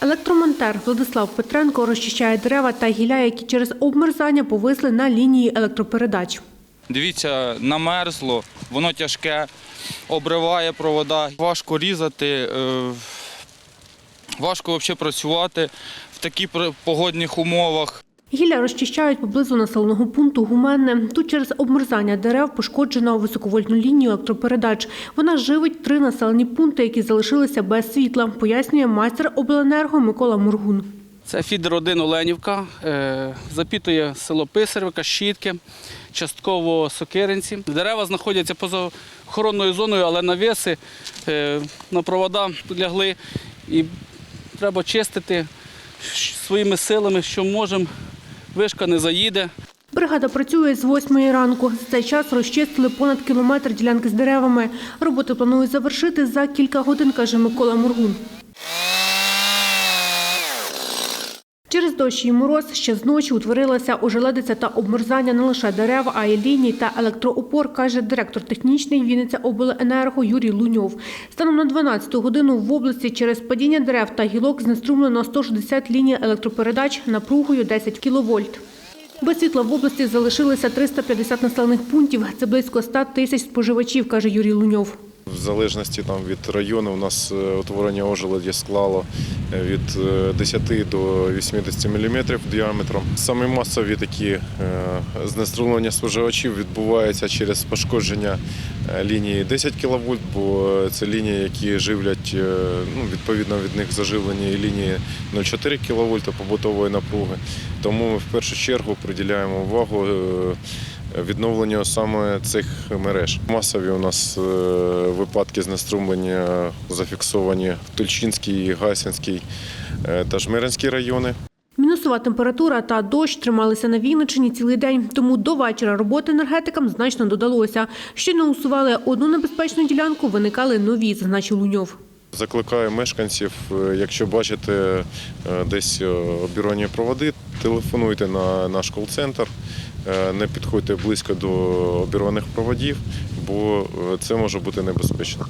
Електромонтер Владислав Петренко розчищає дерева та гілля, які через обмерзання повисли на лінії електропередач. Дивіться, намерзло, воно тяжке, обриває провода. Важко різати, е, важко взагалі працювати в таких погодних умовах. Гілля розчищають поблизу населеного пункту Гуменне. Тут через обмерзання дерев пошкоджено високовольтну лінію електропередач. Вона живить три населені пункти, які залишилися без світла, пояснює майстер обленерго Микола Моргун. Це фідер 1 Оленівка, е, запітує село Писарівка, Щітки, частково Сокиринці. Дерева знаходяться поза охоронною зоною, але навіси е, на провода лягли і треба чистити своїми силами, що можемо. Вишка не заїде. Бригада працює з 8 ранку. За цей час розчистили понад кілометр ділянки з деревами. Роботи планують завершити за кілька годин, каже Микола Моргун. Через дощ і мороз ще зночі утворилася ожеледиця та обмерзання не лише дерев, а й ліній та електроопор, каже директор технічний Вінниця обленерго Юрій Луньов. Станом на 12 годину в області через падіння дерев та гілок знеструмлено 160 ліній електропередач напругою 10 кВт. Без світла в області залишилися 350 населених пунктів. Це близько 100 тисяч споживачів, каже Юрій Луньов. В залежності там від району у нас е, утворення ожеледі склало е, від е, 10 до 80 мм діаметром. Саме масові такі е, знеструмлення споживачів відбуваються через пошкодження е, лінії 10 кВт, бо це лінії, які живлять е, ну, відповідно від них заживлені лінії 0,4 кВт побутової напруги. Тому ми в першу чергу приділяємо увагу. Відновленню саме цих мереж. Масові у нас е, випадки знеструмлення зафіксовані в Тульчинській, Гасінській е, та Жмеринській райони. Мінусова температура та дощ трималися на Вінниччині цілий день, тому до вечора роботи енергетикам значно додалося. Щойно усували одну небезпечну ділянку, виникали нові, зазначив Луньов. Закликаю мешканців, е, якщо бачите е, десь е, обірвані проводи, телефонуйте на наш кол-центр, не підходьте близько до обірваних проводів, бо це може бути небезпечно.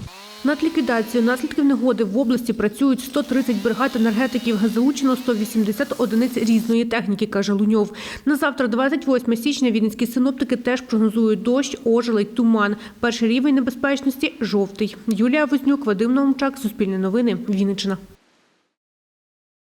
Над ліквідацією наслідків негоди в області працюють 130 бригад енергетиків. Залучено 180 одиниць різної техніки, каже Луньов. На завтра, 28 січня, вінницькі синоптики теж прогнозують дощ, ожеледь, туман. Перший рівень небезпечності – жовтий. Юлія Вознюк, Вадим Наумчак, Суспільне новини, Вінниччина.